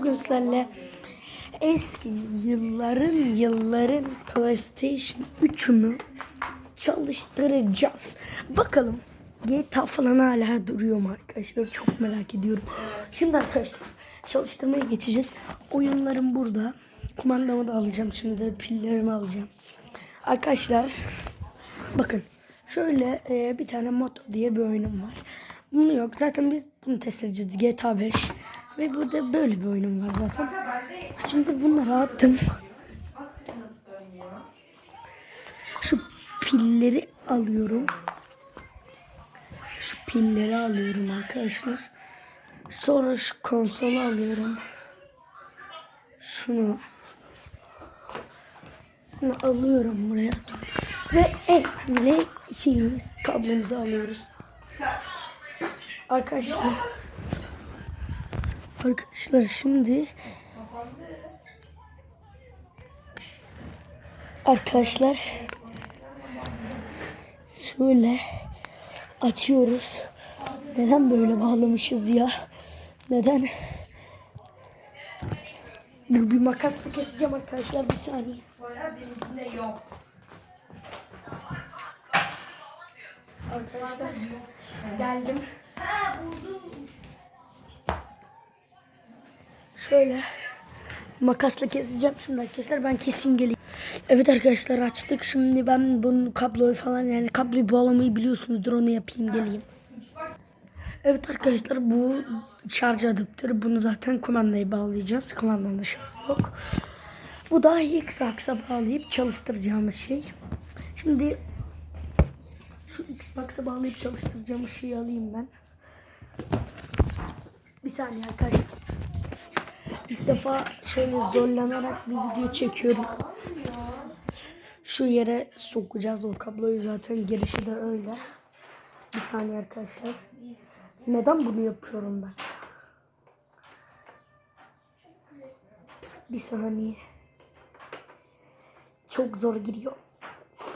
bugün sizlerle eski yılların yılların PlayStation 3'ümü çalıştıracağız. Bakalım GTA falan hala duruyor mu arkadaşlar? Çok merak ediyorum. Şimdi arkadaşlar çalıştırmaya geçeceğiz. Oyunlarım burada. Kumandamı da alacağım şimdi. Pillerimi alacağım. Arkadaşlar bakın şöyle e, bir tane Moto diye bir oyunum var. Bunu yok. Zaten biz bunu test edeceğiz. GTA 5. Ve burada böyle bir oyunum var zaten. Şimdi bunları attım. Şu pilleri alıyorum. Şu pilleri alıyorum arkadaşlar. Sonra şu konsolu alıyorum. Şunu. Bunu alıyorum buraya. Ve en önemli şeyimiz kablomuzu alıyoruz. Arkadaşlar. Arkadaşlar şimdi Arkadaşlar şöyle açıyoruz. Neden böyle bağlamışız ya? Neden? Dur bir makasla keseceğim arkadaşlar bir saniye. Arkadaşlar geldim. Şöyle makasla keseceğim şimdi arkadaşlar ben kesin geleyim. Evet arkadaşlar açtık şimdi ben bunun kabloyu falan yani kabloyu bağlamayı biliyorsunuzdur onu yapayım geleyim. Evet arkadaşlar bu şarj adaptörü bunu zaten kumandaya bağlayacağız. Kumandanda şarj yok. Bu da Xbox'a bağlayıp çalıştıracağımız şey. Şimdi şu Xbox'a bağlayıp çalıştıracağımız şeyi alayım ben. Bir saniye arkadaşlar. İlk defa şöyle zorlanarak bir video çekiyorum. Şu yere sokacağız o kabloyu zaten girişi de öyle. Bir saniye arkadaşlar. Neden bunu yapıyorum ben? Bir saniye. Çok zor giriyor.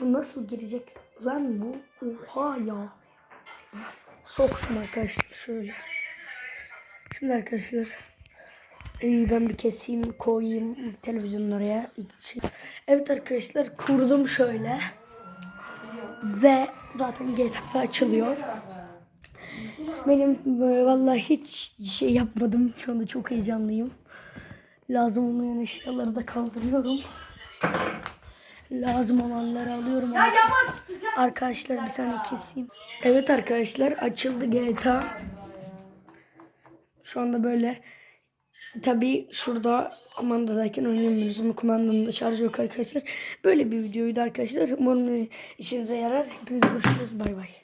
Nasıl girecek? Lan bu oha ya. Soktum arkadaşlar şöyle. Şimdi arkadaşlar iyi ben bir keseyim koyayım televizyonun oraya. Evet arkadaşlar kurdum şöyle. Ve zaten GTA açılıyor. Benim e, vallahi hiç şey yapmadım. Şu anda çok heyecanlıyım. Lazım olmayan eşyaları da kaldırıyorum. Lazım olanları alıyorum. Arkadaşlar bir saniye keseyim. Evet arkadaşlar açıldı GTA. Şu anda böyle tabi şurada kumandadayken oynayamıyoruz ama kumandanın da şarjı yok arkadaşlar. Böyle bir videoydu arkadaşlar. Umarım işinize yarar. Hepinize görüşürüz. Bay bay.